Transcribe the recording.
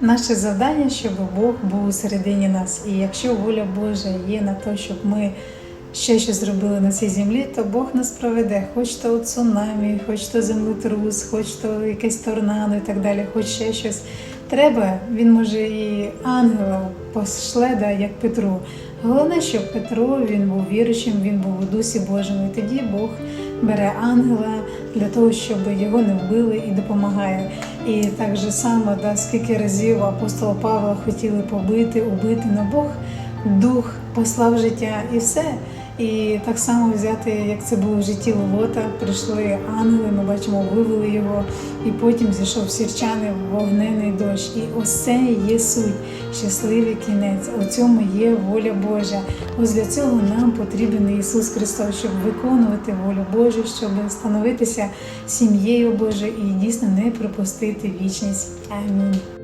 Наше завдання, щоб Бог був у середині нас. І якщо воля Божа є на те, щоб ми ще щось зробили на цій землі, то Бог нас проведе, хоч то цунамі, хоч то землетрус, хоч то якесь торнадо і так далі, хоч ще щось. Треба, він може і ангела пошле, да, як Петру. Головне, щоб Петро він був віруючим, він був у дусі Божому. І тоді Бог бере ангела для того, щоб його не вбили і допомагає. І так же само, да, скільки разів апостола Павла хотіли побити, убити, на Бог дух послав життя і все. І так само взяти, як це було в житті Лота, прийшли ангели, ми бачимо, вивели його, і потім зійшов сірчани вогнений дощ. І ось є суть, щасливий кінець. У цьому є воля Божа. Ось для цього нам потрібен Ісус Христос, щоб виконувати волю Божу, щоб становитися сім'єю Божою і дійсно не пропустити вічність. Амінь.